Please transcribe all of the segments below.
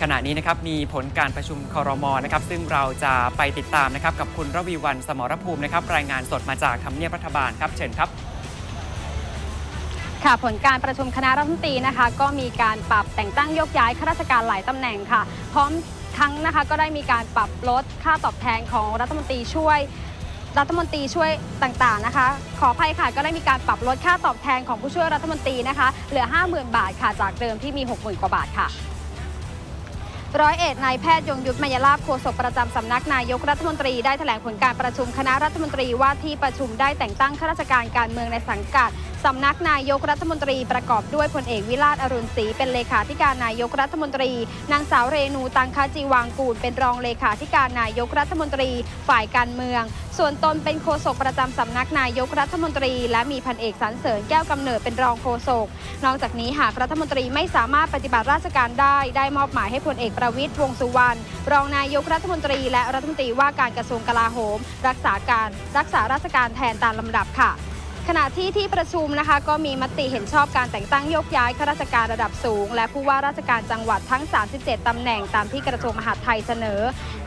ขณะนี้นะครับมีผลการประชุมคอรมอนะครับซึ่งเราจะไปติดตามนะครับกับคุณระวีวันสมรภูมินะครับรายงานสดมาจากทำเนียบรัฐบาลครับเชิญครับค่ะผลการประชุมคณะรัฐมนตรีนะคะก็มีการปรับแต่งตั้งยกย้ายข้าราชการหลายตำแหน่งค่ะ พร้อมทั้งนะคะก็ได้มีการปรับลดค่าตอบแทนของรัฐมนตรีช่วยรัฐมนตรีช่วยต่างๆนะคะ ขออภัยค่ะก็ได้มีการปรับลดค่าตอบแทนของผู้ช่วยรัฐมนตรีนะคะเหลือ 50,000 บาทค่ะจากเดิมที่มี 60,000 กว่าบาทค่ะ ร้อยเอกนายแพทย์ยงยุทธมยลาภโฆษกประจำสำนักนายกรัฐมนตรีได้แถลงผลการประชุมคณะรัฐมนตรีว่าที่ประชุมได้แต่งตั้งข้าราชการการเมืองในสังกัด สำนักนายกรัฐมนตรีประกอบด้วยพลเอกวิราชอรุณศรีเป็นเลขาธิการนายกรัฐมนตรี นางสาวเรนูตังคจีวางกูลเป็นรองเลขาธิการนายกรัฐมนตรีฝ่ายการเมือง ส่วนตนเป็นโฆษกประจำสำนักนายกรัฐมนตรี และมีพันเอกสรรเสริญแก้วกำเนิดเป็นรองโฆษก นอกจากนี้หากรัฐมนตรีไม่สามารถปฏิบัติราชการได้ ได้มอบหมายให้พลเอกประวิตยวงสุวรรณรองนายกรัฐมนตรี และรัฐมนตรีว่าการกระทรวงกลาโหม รักษาการรักษาราชการแทนตามลำดับค่ะ ขณะที่ที่ประชุมนะคะ ก็มีมติเห็นชอบการแต่งตั้งโยกย้ายข้าราชการระดับสูง และผู้ว่าราชการจังหวัดทั้ง 37ตำแหน่งตามที่กระทรวงมหาดไทยเสนอ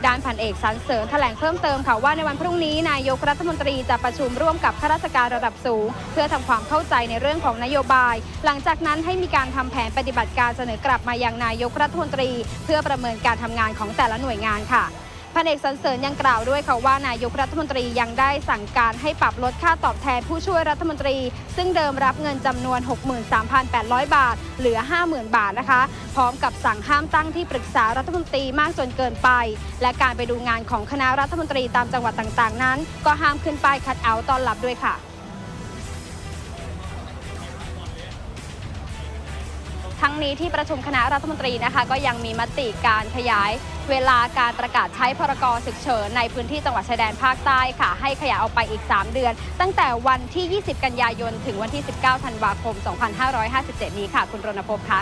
ด้านพันเอกสรรเสริญแถลงเพิ่มเติมค่ะว่าในวันพรุ่งนี้นายกรัฐมนตรีจะประชุมร่วมกับข้าราชการระดับสูง เพื่อทำความเข้าใจในเรื่องของนโยบาย หลังจากนั้นให้มีการทำแผนปฏิบัติการเสนอกลับมายังนายกรัฐมนตรี เพื่อประเมินการทำงานของแต่ละหน่วยงานค่ะ พันเอกสันเสริญยังกล่าวด้วยค่ะว่านายกรัฐมนตรียังได้สั่งการให้ปรับลดค่าตอบแทนผู้ช่วยรัฐมนตรี ซึ่งเดิมรับเงินจำนวน 63,800 บาท เหลือ 50,000 บาทนะคะ พร้อมกับสั่งห้ามตั้งที่ปรึกษารัฐมนตรีมากจนเกินไป และการไปดูงานของคณะรัฐมนตรีตามจังหวัดต่างๆ นั้น ก็ห้ามขึ้นป้ายคัดเอาตอนหลับด้วยค่ะ ทั้งนี้ที่ประชุมคณะรัฐมนตรีนะคะ ก็ยังมีมติการขยายเวลาการประกาศใช้พรกฉุกเฉินในพื้นที่จังหวัดชายแดนภาคใต้ค่ะ ให้ขยายออกไปอีก 3 เดือน ตั้งแต่วันที่ 20 กันยายน ถึงวันที่ 19 ธันวาคม 2557 นี้ค่ะ คุณรณพบคะ